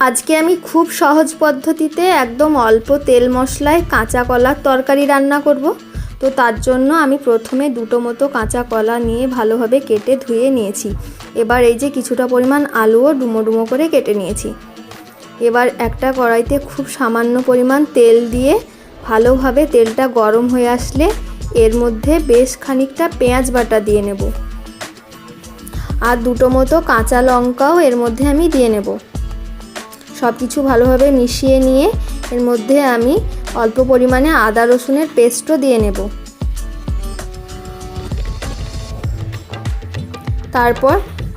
আজকে আমি খুব সহজ পদ্ধতিতে একদম অল্প তেল মশলায় কাঁচা কলার তরকারি রান্না করব। তো তার জন্য আমি প্রথমে দুটো মতো কাঁচা কলা নিয়ে ভালোভাবে কেটে ধুয়ে নিয়েছি। এবার এই যে কিছুটা পরিমাণ আলুও ডুমো ডুমো করে কেটে নিয়েছি। এবার একটা কড়াইতে খুব সামান্য পরিমাণ তেল দিয়ে ভালোভাবে তেলটা গরম হয়ে আসলে এর মধ্যে বেশ খানিকটা পেঁয়াজ বাটা দিয়ে নেব। আর দুটো মতো কাঁচা লঙ্কাও এর মধ্যে আমি দিয়ে নেব। সব কিছু ভালোভাবে মিশিয়ে নিয়ে এর মধ্যে আমি অল্প পরিমাণে আদা রসুনের পেস্টও দিয়ে নেব। তারপর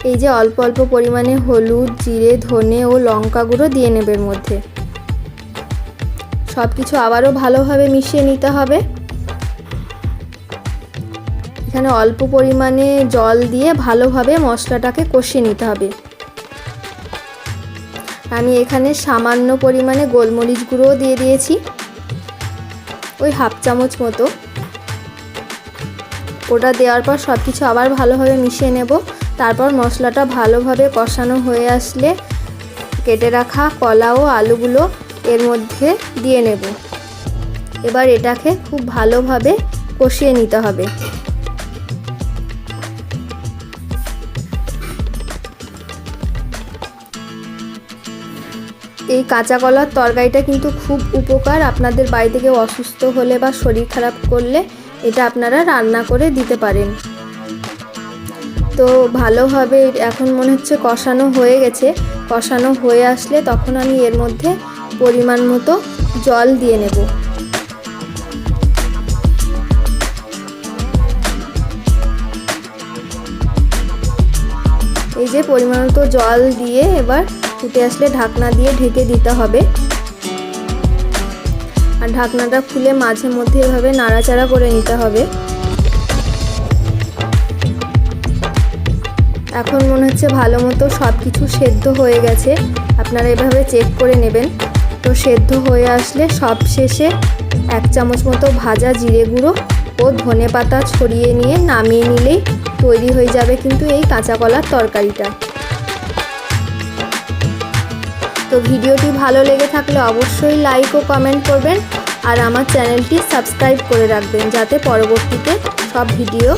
এই যে অল্প অল্প পরিমাণে হলুদ, জিরে, ধনে ও লঙ্কা গুঁড়ো দিয়ে নেবে এর মধ্যে। সব কিছু আবারও ভালোভাবে মিশিয়ে নিতে হবে। এখানে অল্প পরিমাণে জল দিয়ে ভালোভাবে মশলাটাকে কষিয়ে নিতে হবে। আমি এখানে সামান্য পরিমাণে গোলমরিচ গুঁড়োও দিয়ে দিয়েছি। ওই হাফ চামচ মতো। ওটা দেওয়ার পর সব কিছু আবার ভালোভাবে মিশিয়ে নেব। তারপর মশলাটা ভালোভাবে কষানো হয়ে আসলে কেটে রাখা কলা ও আলুগুলো এর মধ্যে দিয়ে নেব। এবার এটাকে খুব ভালোভাবে কষিয়ে নিতে হবে। এই কাঁচা কলার তরকারিটা কিন্তু খুব উপকার। আপনাদের বাড়ি থেকে অসুস্থ হলে বা শরীর খারাপ করলে এটা আপনারা রান্না করে দিতে পারেন। তো ভালোভাবে এখন মনে হচ্ছে কষানো হয়ে গেছে। কষানো হয়ে আসলে তখন আমি এর মধ্যে পরিমাণ মতো জল দিয়ে নেব। এই যে পরিমাণ মতো জল দিয়ে এবার ফুটে আসলে ঢাকনা দিয়ে ঢেকে দিতে হবে। আর ঢাকনাটা খুলে মাঝে মধ্যে এভাবে নাড়াচাড়া করে নিতে হবে। এখন মনে হচ্ছে ভালো মতো সব কিছু সেদ্ধ হয়ে গেছে। আপনারা এভাবে চেক করে নেবেন। তো সেদ্ধ হয়ে আসলে সব শেষে এক চামচ মতো ভাজা জিরে গুঁড়ো ও ধনে পাতা ছড়িয়ে নিয়ে নামিয়ে নিলেই তৈরি হয়ে যাবে কিন্তু এই কাঁচা কলার তরকারিটা। তো ভিডিওটি ভালো লেগে থাকলে অবশ্যই লাইক ও কমেন্ট করবেন আর আমার চ্যানেলটি সাবস্ক্রাইব করে রাখবেন যাতে পরবর্তীতে সব ভিডিও